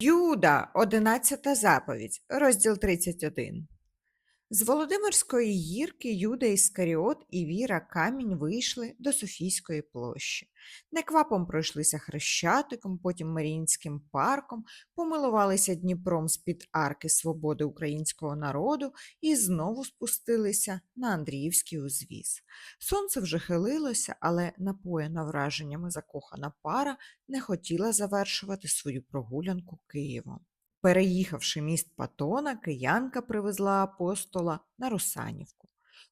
Юда, одинадцята заповідь, розділ 31. З Володимирської гірки Юда Іскаріот і Віра Камінь вийшли до Софійської площі. Неквапом пройшлися Хрещатиком, потім Маріїнським парком, помилувалися Дніпром з-під арки свободи українського народу і знову спустилися на Андріївський узвіз. Сонце вже хилилося, але напоєна враженнями закохана пара не хотіла завершувати свою прогулянку Києвом. Переїхавши міст Патона, киянка привезла апостола на Русанівку.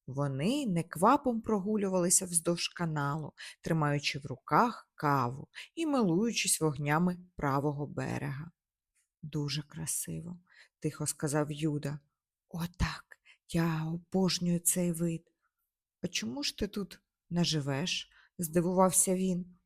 Вони неквапом прогулювалися вздовж каналу, тримаючи в руках каву і милуючись вогнями правого берега. Дуже красиво, тихо сказав Юда. Отак, я обожнюю цей вид. А чому ж ти тут не живеш? здивувався він.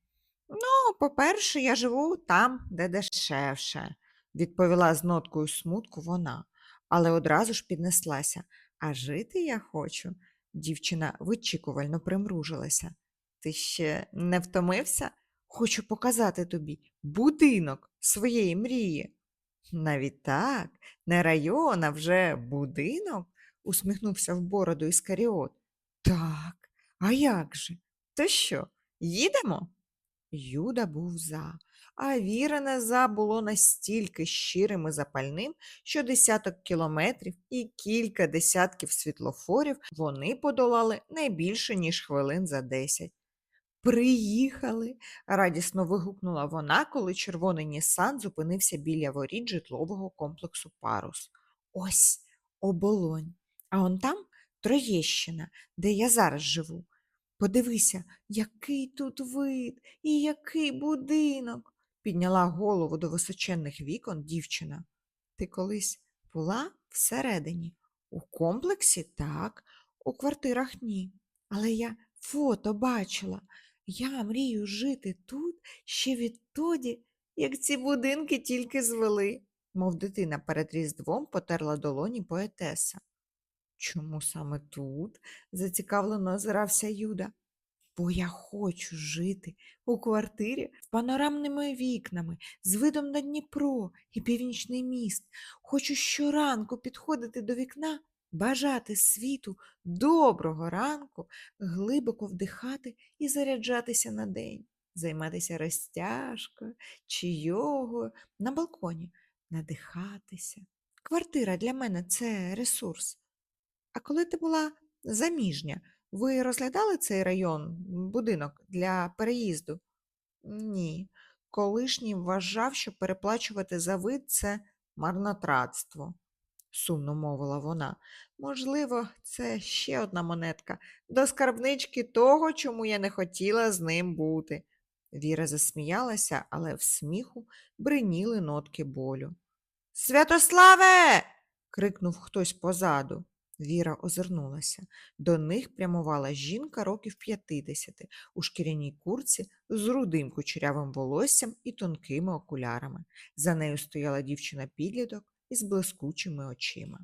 Ну, по-перше, я живу там, де дешевше відповіла з ноткою смутку вона, але одразу ж піднеслася. А жити я хочу. Дівчина вичікувально примружилася. Ти ще не втомився? Хочу показати тобі будинок своєї мрії. Навіть так, не район, а вже будинок, усміхнувся в бороду Іскаріот. Так, а як же? То що, їдемо? Юда був за, а вірене за було настільки щирим і запальним, що десяток кілометрів і кілька десятків світлофорів вони подолали не більше, ніж хвилин за десять. Приїхали, радісно вигукнула вона, коли червоний Нісан зупинився біля воріт житлового комплексу Парус. Ось оболонь. А он там Троєщина, де я зараз живу. Подивися, який тут вид і який будинок, підняла голову до височенних вікон дівчина. Ти колись була всередині? У комплексі так, у квартирах ні. Але я фото бачила. Я мрію жити тут ще відтоді, як ці будинки тільки звели, мов дитина перед Різдвом потерла долоні поетеса. Чому саме тут? зацікавлено озирався Юда. Бо я хочу жити у квартирі з панорамними вікнами, з видом на Дніпро і північний міст. Хочу щоранку підходити до вікна, бажати світу доброго ранку, глибоко вдихати і заряджатися на день, займатися розтяжкою чи йогою на балконі, надихатися. Квартира для мене це ресурс. А коли ти була заміжня, ви розглядали цей район, будинок для переїзду? Ні. Колишній вважав, що переплачувати за вид це марнотратство, сумно мовила вона. Можливо, це ще одна монетка до скарбнички того, чому я не хотіла з ним бути. Віра засміялася, але в сміху бриніли нотки болю. Святославе. крикнув хтось позаду. Віра озирнулася. До них прямувала жінка років 50 у шкіряній курці з рудим кучерявим волоссям і тонкими окулярами. За нею стояла дівчина-підліток із блискучими очима.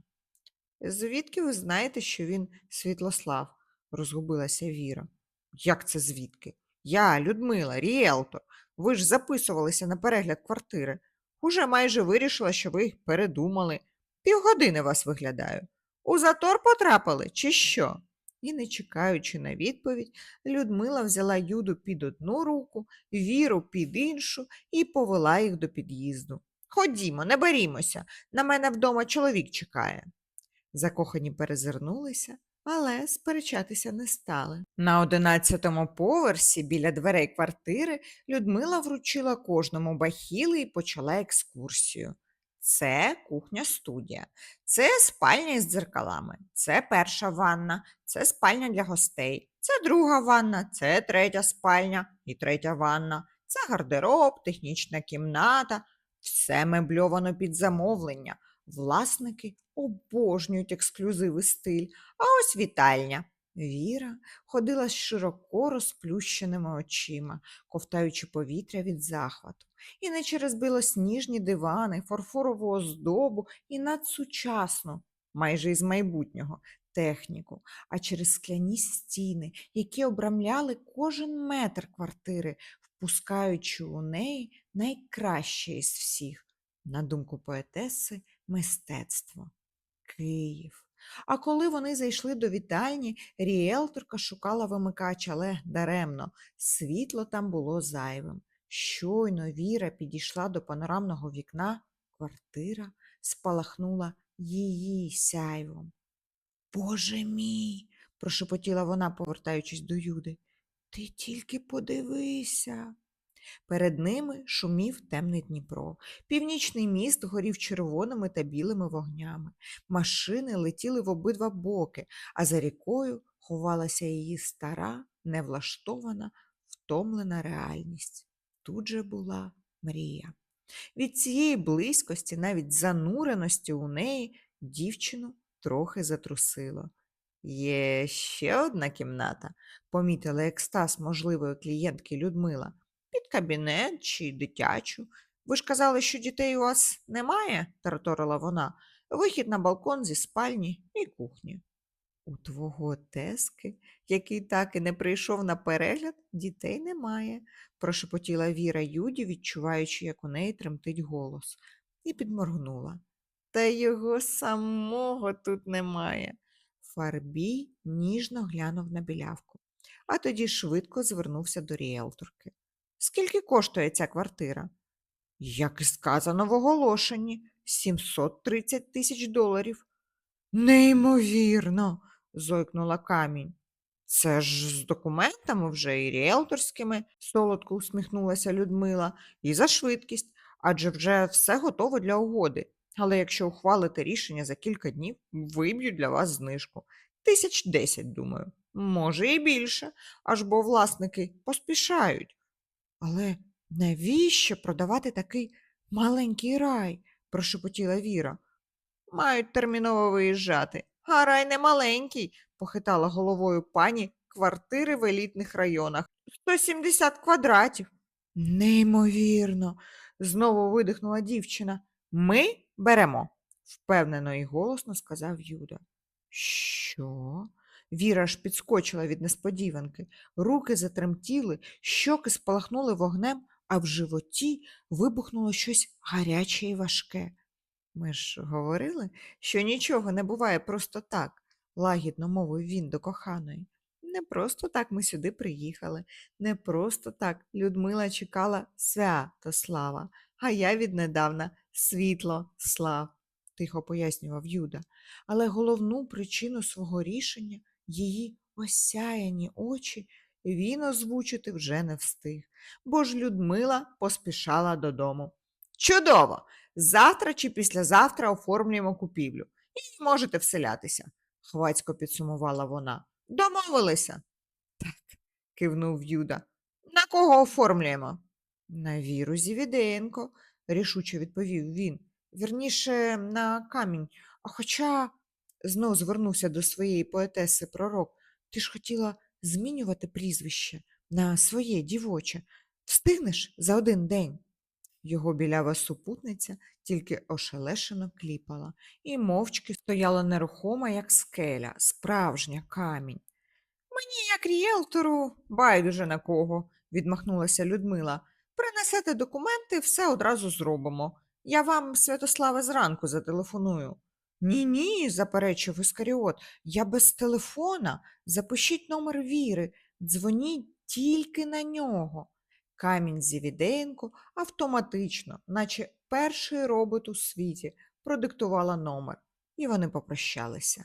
Звідки ви знаєте, що він Світлослав? розгубилася Віра. Як це звідки? Я, Людмила, ріелтор. Ви ж записувалися на перегляд квартири. Уже майже вирішила, що ви передумали. Півгодини вас виглядаю. У затор потрапили, чи що? І, не чекаючи на відповідь, Людмила взяла Юду під одну руку, віру під іншу і повела їх до під'їзду. Ходімо, не берімося, на мене вдома чоловік чекає. Закохані перезирнулися, але сперечатися не стали. На одинадцятому поверсі біля дверей квартири Людмила вручила кожному бахіли і почала екскурсію. Це кухня-студія, це спальня із дзеркалами, це перша ванна, це спальня для гостей, це друга ванна, це третя спальня і третя ванна, це гардероб, технічна кімната, все мебльовано під замовлення. Власники обожнюють ексклюзиви стиль, а ось вітальня. Віра ходила з широко розплющеними очима, ковтаючи повітря від захвату, і не через білосніжні дивани, фарфорову оздобу і надсучасну, майже із майбутнього, техніку, а через скляні стіни, які обрамляли кожен метр квартири, впускаючи у неї найкраще із всіх На думку поетеси, мистецтво. Київ. А коли вони зайшли до вітальні, ріелторка шукала вимикач, але даремно. Світло там було зайвим. Щойно Віра підійшла до панорамного вікна, квартира спалахнула її сяйвом. Боже мій, прошепотіла вона, повертаючись до Юди. Ти тільки подивися. Перед ними шумів темний Дніпро. Північний міст горів червоними та білими вогнями. Машини летіли в обидва боки, а за рікою ховалася її стара, невлаштована, втомлена реальність. Тут же була мрія. Від цієї близькості, навіть зануреності у неї, дівчину трохи затрусило. Є ще одна кімната, помітила екстаз можливої клієнтки Людмила. Під кабінет чи дитячу. Ви ж казали, що дітей у вас немає, тараторила вона. Вихід на балкон зі спальні і кухні. У твого тески, який так і не прийшов на перегляд, дітей немає, прошепотіла Віра Юді, відчуваючи, як у неї тремтить голос, і підморгнула. Та його самого тут немає. Фарбій ніжно глянув на білявку, а тоді швидко звернувся до ріелторки. Скільки коштує ця квартира? Як і сказано в оголошенні, 730 тисяч доларів. Неймовірно, зойкнула камінь. Це ж з документами вже і ріелторськими, солодко усміхнулася Людмила, і за швидкість, адже вже все готово для угоди. Але якщо ухвалите рішення за кілька днів, виб'ю для вас знижку. Тисяч десять, думаю, може і більше, аж бо власники поспішають. Але навіщо продавати такий маленький рай? прошепотіла Віра. Мають терміново виїжджати. А рай не маленький, похитала головою пані квартири в елітних районах. 170 квадратів. Неймовірно, знову видихнула дівчина. Ми беремо, впевнено і голосно сказав Юда. Що? Віра аж підскочила від несподіванки. Руки затремтіли, щоки спалахнули вогнем, а в животі вибухнуло щось гаряче і важке. Ми ж говорили, що нічого не буває просто так, лагідно мовив він до коханої. Не просто так ми сюди приїхали, не просто так Людмила чекала свято-слава, а я віднедавна світло слав, тихо пояснював Юда. Але головну причину свого рішення, її осяяні очі, він озвучити вже не встиг, бо ж Людмила поспішала додому. Чудово! Завтра чи післязавтра оформлюємо купівлю і можете вселятися, хвацько підсумувала вона. Домовилися. Так, кивнув Юда. На кого оформлюємо? На Віру Зівіденко, рішуче відповів він. Вірніше, на камінь. А хоча, знов звернувся до своєї поетеси пророк, ти ж хотіла змінювати прізвище на своє дівоче. Встигнеш за один день? Його білява супутниця тільки ошелешено кліпала і мовчки стояла нерухома, як скеля, справжня камінь. Мені, як ріелтору, байдуже на кого, відмахнулася Людмила. Принесете документи, все одразу зробимо. Я вам, Святославе, зранку зателефоную. Ні, ні, заперечив Іскаріот, я без телефона. Запишіть номер віри, дзвоніть тільки на нього. Камінь Зівіденко автоматично, наче перший робот у світі, продиктувала номер, і вони попрощалися.